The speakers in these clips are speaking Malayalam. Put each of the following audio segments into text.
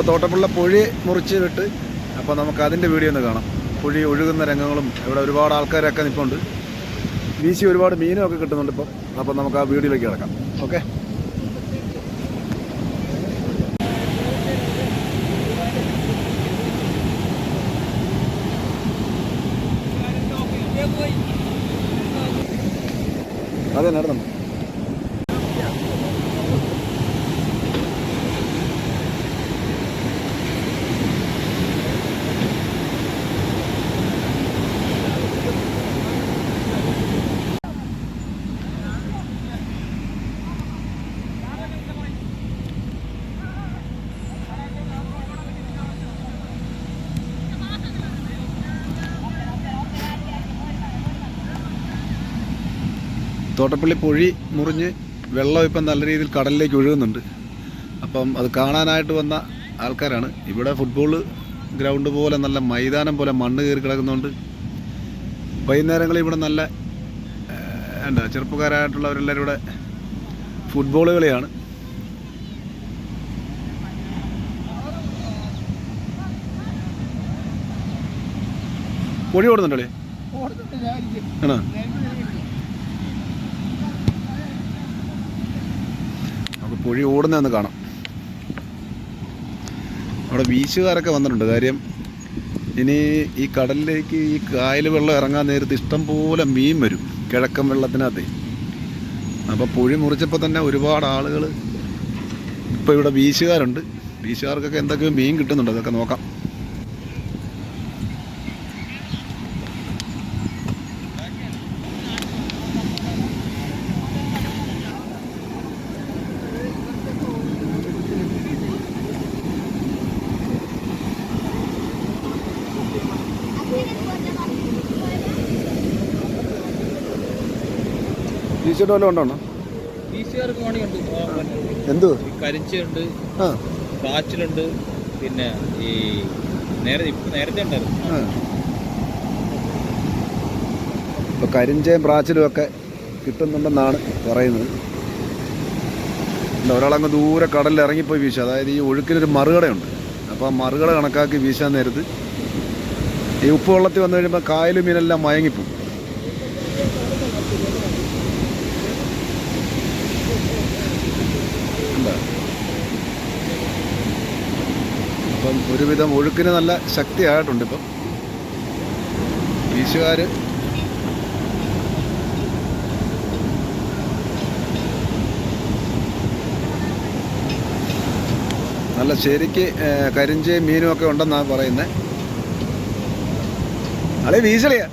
അപ്പോൾ തോട്ടപ്പുള്ള പുഴി മുറിച്ച് വിട്ട് അപ്പോൾ നമുക്ക് അതിന്റെ വീഡിയോ ഒന്ന് കാണാം. പുഴി ഒഴുകുന്ന രംഗങ്ങളും ഇവിടെ ഒരുപാട് ആൾക്കാരൊക്കെ നിൽപ്പുണ്ട് വീശി ഒരുപാട് മീനും ഒക്കെ കിട്ടുന്നുണ്ട് ഇപ്പം. അപ്പോൾ നമുക്ക് ആ വീഡിയോയിലേക്ക് കിടക്കാം. ഓക്കെ? അതെ നടന്നു. തോട്ടപ്പള്ളി പൊഴി മുറിഞ്ഞ് വെള്ളം ഇപ്പം നല്ല രീതിയിൽ കടലിലേക്ക് ഒഴുകുന്നുണ്ട്. അപ്പം അത് കാണാനായിട്ട് വന്ന ആൾക്കാരാണ്. ഇവിടെ ഫുട്ബോൾ ഗ്രൗണ്ട് പോലെ നല്ല മൈതാനം പോലെ മണ്ണ് കയറി കിടക്കുന്നുണ്ട് വൈകുന്നേരങ്ങളിൽ ഇവിടെ നല്ല എന്താ ചെറുപ്പക്കാരായിട്ടുള്ളവരെല്ലാവരും ഇവിടെ ഫുട്ബോൾ കളിയാണ്. പൊടി ഓടുന്നുണ്ടല്ലേ ആണോ? പുഴി ഓടുന്നതെന്ന് കാണാം. അവിടെ വീശുകാരൊക്കെ വന്നിട്ടുണ്ട്. കാര്യം ഇനി ഈ കടലിലേക്ക് ഈ കായൽ വെള്ളം ഇറങ്ങാൻ നേരത്ത് ഇഷ്ടം പോലെ മീൻ വരും. കിഴക്കൻ വെള്ളത്തിനകത്ത്. അപ്പോൾ പുഴി മുറിച്ചപ്പോൾ തന്നെ ഒരുപാട് ആളുകൾ ഇപ്പോൾ ഇവിടെ വീശുകാരുണ്ട് വീശുകാർക്കൊക്കെ എന്തൊക്കെയോ മീൻ കിട്ടുന്നുണ്ട്. അതൊക്കെ നോക്കാം. വീശിട്ട് വല്ലതും ഉണ്ടോ എന്ത്? കരിച്ചുണ്ട് ആ. കാച്ചിലുണ്ട് പിന്നെ ഈ നേരെ ഇപ്പൊ നേരത്തെ ഉണ്ടായിരുന്നു. കരിഞ്ചയും പ്രാച്ചിലും ഒക്കെ കിട്ടുന്നുണ്ടെന്നാണ് പറയുന്നത്. ഒരാളങ്ങ് ദൂരെ കടലിൽ ഇറങ്ങിപ്പോയി വീശുക അതായത് ഈ ഒഴുക്കിനൊരു മറുകടയുണ്ട്. അപ്പോൾ ആ മറുകട കണക്കാക്കി വീശാൻ നേരത്ത് ഈ ഉപ്പ് വെള്ളത്തിൽ വന്നു കഴിയുമ്പോൾ കായലും മീനെല്ലാം മയങ്ങിപ്പോവും ഉണ്ടോ? അപ്പം ഒരുവിധം ഒഴുക്കിന് നല്ല ശക്തിയായിട്ടുണ്ട് ഇപ്പം. വീശുകാർ നല്ല ശരിക്ക് കരിഞ്ചയും മീനും ഒക്കെ ഉണ്ടെന്നാണ് പറയുന്നത് അളെ വീശളിയാ.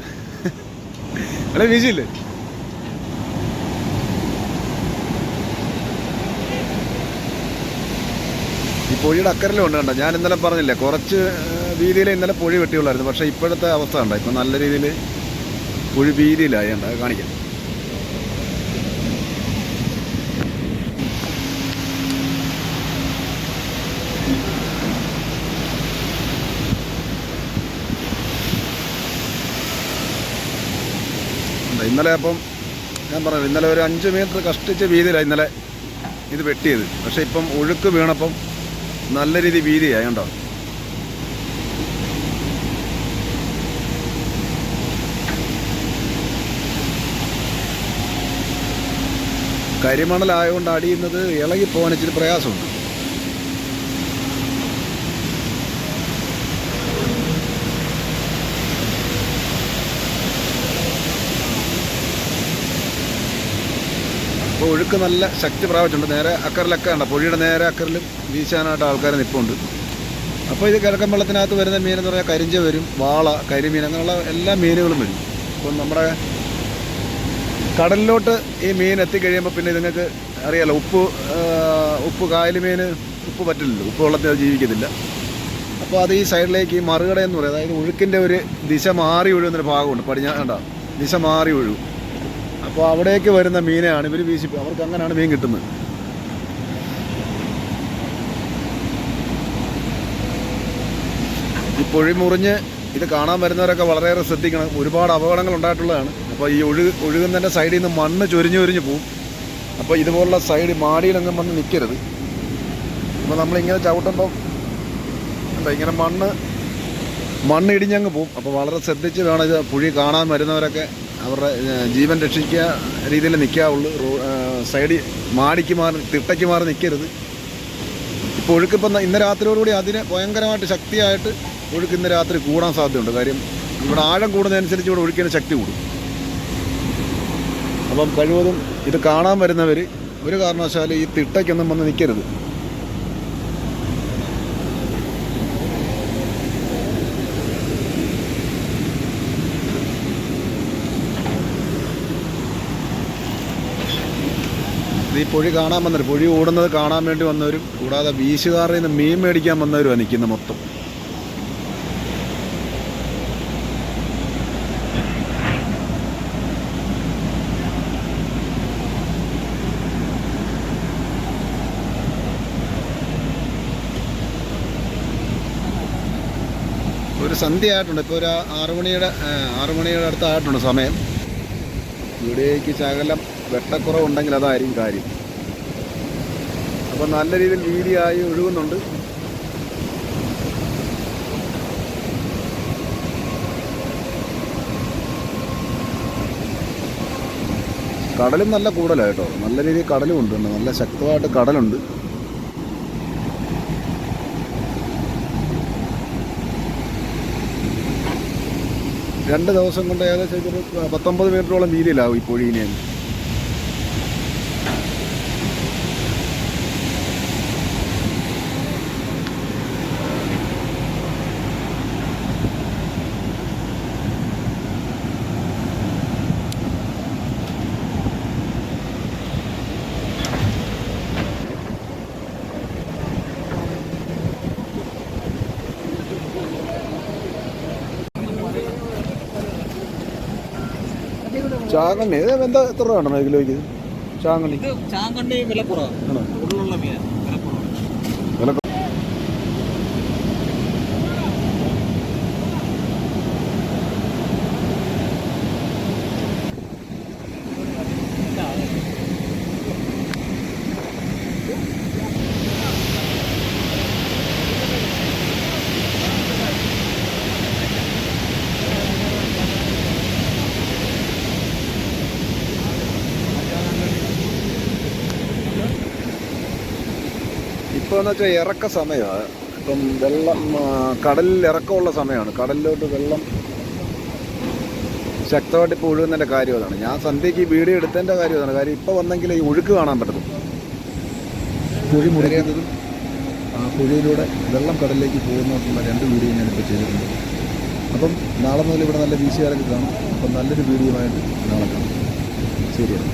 അളെ വീശില്ലേ? പൊഴിയുടെ അക്കരലും ഉണ്ട് കണ്ടോ? ഞാൻ ഇന്നലെ പറഞ്ഞില്ലേ കുറച്ച് വീതിയിൽ ഇന്നലെ പൊഴി വെട്ടിയുള്ളായിരുന്നു. പക്ഷേ ഇപ്പോഴത്തെ അവസ്ഥ ഉണ്ടോ ഇപ്പം നല്ല രീതിയിൽ പുഴ വീതിയിലായി. ഉണ്ട് കാണിക്കാം. ഇന്നലെ അപ്പം ഞാൻ പറഞ്ഞു ഇന്നലെ ഒരു അഞ്ച് മീറ്റർ കഷ്ടിച്ച വീതിയിലാണ് ഇന്നലെ ഇത് വെട്ടിയത്. പക്ഷേ ഇപ്പം ഒഴുക്ക് വീണപ്പം നല്ല രീതി വീതിയായി കണ്ടോ? കരിമണലായതുകൊണ്ട് അടിയുന്നത് ഇളകി പോകാൻ ഇച്ചിരി പ്രയാസമുണ്ട്. അപ്പോൾ ഒഴുക്ക് നല്ല ശക്തി പ്രാപിച്ചിട്ടുണ്ട്. നേരെ അക്കറിലൊക്കെ ഉണ്ട് പുഴയുടെ നേരെ അക്കറിലും വീശാനായിട്ട് ആൾക്കാർ നിൽപ്പുണ്ട് അപ്പോൾ ഇത് കിഴക്കൻ വെള്ളത്തിനകത്ത് വരുന്ന മീൻ എന്ന് പറഞ്ഞാൽ കരിഞ്ച വരും വാള കരിമീൻ അങ്ങനെയുള്ള എല്ലാ മീനുകളും വരും. അപ്പം നമ്മുടെ കടലിലോട്ട് ഈ മീൻ എത്തിക്കഴിയുമ്പോൾ പിന്നെ നിങ്ങൾക്ക് അറിയാലോ? ഉപ്പ് ഉപ്പ് കായലുമീൻ മീൻ ഉപ്പ് പറ്റില്ലല്ലോ. ഉപ്പ് വെള്ളത്തിൽ അത് ജീവിക്കത്തില്ല. അപ്പോൾ അത് ഈ സൈഡിലേക്ക് ഈ മറുകട എന്ന് പറയും. അതായത് ഒഴുക്കിന്റെ ഒരു ദിശ മാറി ഒഴുകുന്നൊരു ഭാഗമുണ്ട്. പടിഞ്ഞാണ്ടാ ദിശ മാറി ഒഴുകും അപ്പോൾ അവിടേക്ക് വരുന്ന മീനെയാണ് ഇവർ വീശി അവർക്ക് അങ്ങനെയാണ് മീൻ കിട്ടുന്നത്. ഈ പൊഴി മുറിഞ്ഞ് ഇത് കാണാൻ വരുന്നവരൊക്കെ വളരെയേറെ ശ്രദ്ധിക്കണം. ഒരുപാട് അപകടങ്ങൾ ഉണ്ടായിട്ടുള്ളതാണ്. അപ്പോൾ ഈ ഒഴു ഒഴുകുന്നതിന്റെ സൈഡിൽ നിന്ന് മണ്ണ് ചൊരിഞ്ഞ് ചൊരിഞ്ഞ് പോവും. അപ്പോൾ ഇതുപോലുള്ള സൈഡ് മാടിയിലങ്ങും വന്ന് നിൽക്കരുത് അപ്പോൾ നമ്മളിങ്ങനെ ചവിട്ടുമ്പോൾ കണ്ടോ ഇങ്ങനെ മണ്ണ് മണ്ണ് ഇടിഞ്ഞങ്ങ് പോവും. അപ്പോൾ വളരെ ശ്രദ്ധിച്ച് വേണം ഇത് പുഴി കാണാൻ വരുന്നവരൊക്കെ അവരുടെ ജീവൻ രക്ഷിക്കുക രീതിയിൽ നിൽക്കാവുള്ളൂ. സൈഡിൽ മാടിക്ക് മാറി തിട്ടയ്ക്ക് മാറി നിൽക്കരുത്. ഇപ്പോൾ ഒഴുക്കിപ്പം ഇന്ന് രാത്രിയോടുകൂടി അതിന് ഭയങ്കരമായിട്ട് ശക്തിയായിട്ട് ഒഴുക്ക് ഇന്ന് രാത്രി കൂടാൻ സാധ്യതയുണ്ട്. കാര്യം ഇവിടെ ആഴം കൂടുന്നതനുസരിച്ച് ഇവിടെ ഒഴുക്കിന് ശക്തി കൂടും. അപ്പം കഴിവതും ഇത് കാണാൻ വരുന്നവർ ഒരു കാരണവശാലും ഈ തിട്ടയ്ക്കൊന്നും വന്ന് നിൽക്കരുത്. ഈ പുഴി കാണാൻ വന്നവർ പുഴി ഓടുന്നത് കാണാൻ വേണ്ടി വന്നവരും കൂടാതെ വീശുകാറിൽ നിന്ന് മീൻ മേടിക്കാൻ വന്നവരും നിൽക്കുന്നത് മൊത്തം. ഒരു സന്ധ്യ ആയിട്ടുണ്ട്. ഇപ്പോൾ ഒരു ആറുമണിയുടെ ആറുമണിയുടെ അടുത്തായിട്ടുണ്ട് സമയം. ഇവിടേക്ക് ശകലം വെട്ടക്കുറവുണ്ടെങ്കിൽ അതായിരിക്കും കാര്യം. അപ്പോൾ നല്ല രീതിയിൽ വീതിയായി ഒഴുകുന്നുണ്ട്. കടലും നല്ല കൂടുതലാണ് കേട്ടോ. നല്ല രീതിയിൽ കടലും ഉണ്ട്. നല്ല ശക്തമായിട്ട് കടലുണ്ട്. രണ്ട് ദിവസം കൊണ്ട് ഏകദേശം ഒരു പത്തൊമ്പത് മീറ്ററോളം വീതിയിലാവും ഈ പൊഴീനെ ചാങ്ങണ്ണി ഇത് എന്താ എത്ര രൂപ ഉണ്ടോ കിലോയ്ക്ക് ചാങ്ങണ്ണി ഇത് ചാങ്കണ്ണി വില കുറവാണ്. ഇപ്പോൾ എന്ന് വെച്ചാൽ ഇറക്ക സമയമാണ് ഇപ്പം വെള്ളം കടലിൽ ഇറക്കമുള്ള സമയമാണ് കടലിലോട്ട് വെള്ളം ശക്തമായിട്ട് ഇപ്പോൾ ഒഴുകുന്നതിന്റെ കാര്യം അതാണ്. ഞാൻ സന്ധ്യയ്ക്ക് ഈ വീഡിയോ എടുത്തതിന്റെ കാര്യം അതാണ്. കാര്യം ഇപ്പോൾ വന്നെങ്കിൽ ഈ ഒഴുക്ക് കാണാൻ പറ്റും കുഴി മുറിയുന്നതും ആ കുഴിയിലൂടെ വെള്ളം കടലിലേക്ക് പോകുന്നതുള്ള രണ്ട് വീഡിയോ ഞാനിപ്പോൾ ചെയ്തിട്ടുണ്ട്. അപ്പം നാളെ മുതൽ ഇവിടെ നല്ല വീശുകാരൊക്കെ കാണും. അപ്പം നല്ലൊരു വീഡിയോ ആയിട്ട് നാളെ കാണാം. ശരിയാണ്.